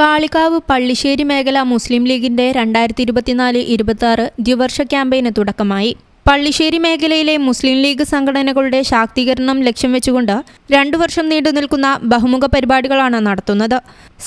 കാളികാവ് പള്ളിശ്ശേരി മേഖല മുസ്ലിം ലീഗിന്റെ രണ്ടായിരത്തി ഇരുപത്തിനാല് ഇരുപത്തി ആറ് ദ്വിവർഷ ക്യാമ്പയിന് തുടക്കമായി. പള്ളിശ്ശേരി മേഖലയിലെ മുസ്ലിം ലീഗ് സംഘടനകളുടെ ശാക്തീകരണം ലക്ഷ്യം വെച്ചുകൊണ്ട് രണ്ടു വർഷം നീണ്ടു നിൽക്കുന്ന ബഹുമുഖ പരിപാടികളാണ് നടത്തുന്നത്.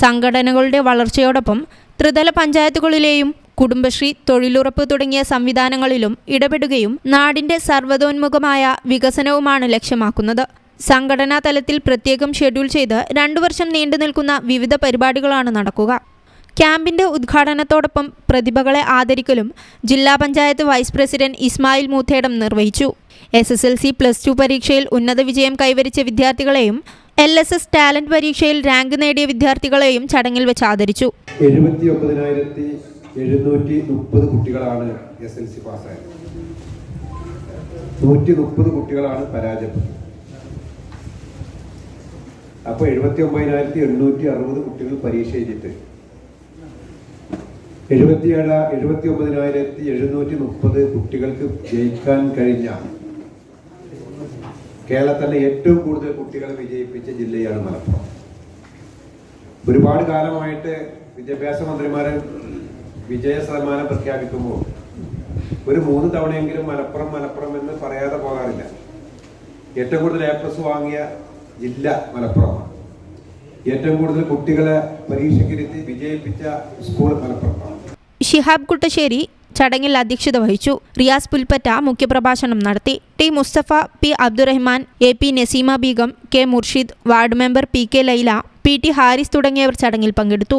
സംഘടനകളുടെ വളർച്ചയോടൊപ്പം ത്രിതല പഞ്ചായത്തുകളിലെയും കുടുംബശ്രീ തൊഴിലുറപ്പ് തുടങ്ങിയ സംവിധാനങ്ങളിലും ഇടപെടുകയും നാടിന്റെ സർവതോന്മുഖമായ വികസനവുമാണ് ലക്ഷ്യമാക്കുന്നത്. സംഘടനാ തലത്തിൽ പ്രത്യേകം ഷെഡ്യൂൾ ചെയ്ത് രണ്ടു വർഷം നീണ്ടു നിൽക്കുന്ന വിവിധ പരിപാടികളാണ് നടക്കുക. ക്യാമ്പിന്റെ ഉദ്ഘാടനത്തോടൊപ്പം പ്രതിഭകളെ ആദരിക്കലും ജില്ലാ പഞ്ചായത്ത് വൈസ് പ്രസിഡന്റ് ഇസ്മായിൽ മൂത്തേടം നിർവഹിച്ചു. S S L C plus two പരീക്ഷയിൽ ഉന്നത വിജയം കൈവരിച്ച വിദ്യാർത്ഥികളെയും എൽ എസ് എസ് ടാലന്റ് പരീക്ഷയിൽ റാങ്ക് നേടിയ വിദ്യാർത്ഥികളെയും ചടങ്ങിൽ വെച്ച് ആദരിച്ചു. എഴുപത്തി ഒമ്പതിനായിരത്തി എഴുന്നൂറ്റി മുപ്പത് കുട്ടികളാണ് കുട്ടികളാണ് പരാജയപ്പെട്ടത്. അപ്പോൾ എഴുപത്തി ഒമ്പതിനായിരത്തി എണ്ണൂറ്റി അറുപത് കുട്ടികൾ പരീക്ഷ എഴുതിയിട്ട്. എഴുപത്തിയേഴ് എഴുപത്തി ഒമ്പതിനായിരത്തി എഴുന്നൂറ്റി മുപ്പത് കുട്ടികൾക്ക് ജയിക്കാൻ കഴിഞ്ഞ കേരളത്തിലെ ഏറ്റവും കൂടുതൽ കുട്ടികളെ വിജയിപ്പിച്ച ജില്ലയാണ് മലപ്പുറം. ഒരുപാട് കാലമായിട്ട് വിദ്യാഭ്യാസ മന്ത്രിമാരെ വിജയ ശതമാനം പ്രഖ്യാപിക്കുമ്പോൾ ഒരു മൂന്ന് തവണയെങ്കിലും മലപ്പുറം മലപ്പുറം എന്ന് പറയാതെ പോകാറില്ല. ഏറ്റവും കൂടുതൽ എ പ്ലസ് വാങ്ങിയ ജില്ല മലപ്പുറമാണ് ഏറ്റവും കൂടുതൽ കുട്ടികളെ പരീക്ഷയ്ക്കിരുത്തി വിജയിപ്പിച്ച സ്കൂൾ മലപ്പുറമാണ് ഷിഹാബ് കുട്ടശ്ശേരി ചടങ്ങിൽ അധ്യക്ഷത വഹിച്ചു. റിയാസ് പുൽപ്പറ്റ മുഖ്യപ്രഭാഷണം നടത്തി. T Mustafa P Abdurahman A P Naseema Beegum K Murshid ward member P K Laila P T Haris തുടങ്ങിയവർ ചടങ്ങിൽ പങ്കെടുത്തു.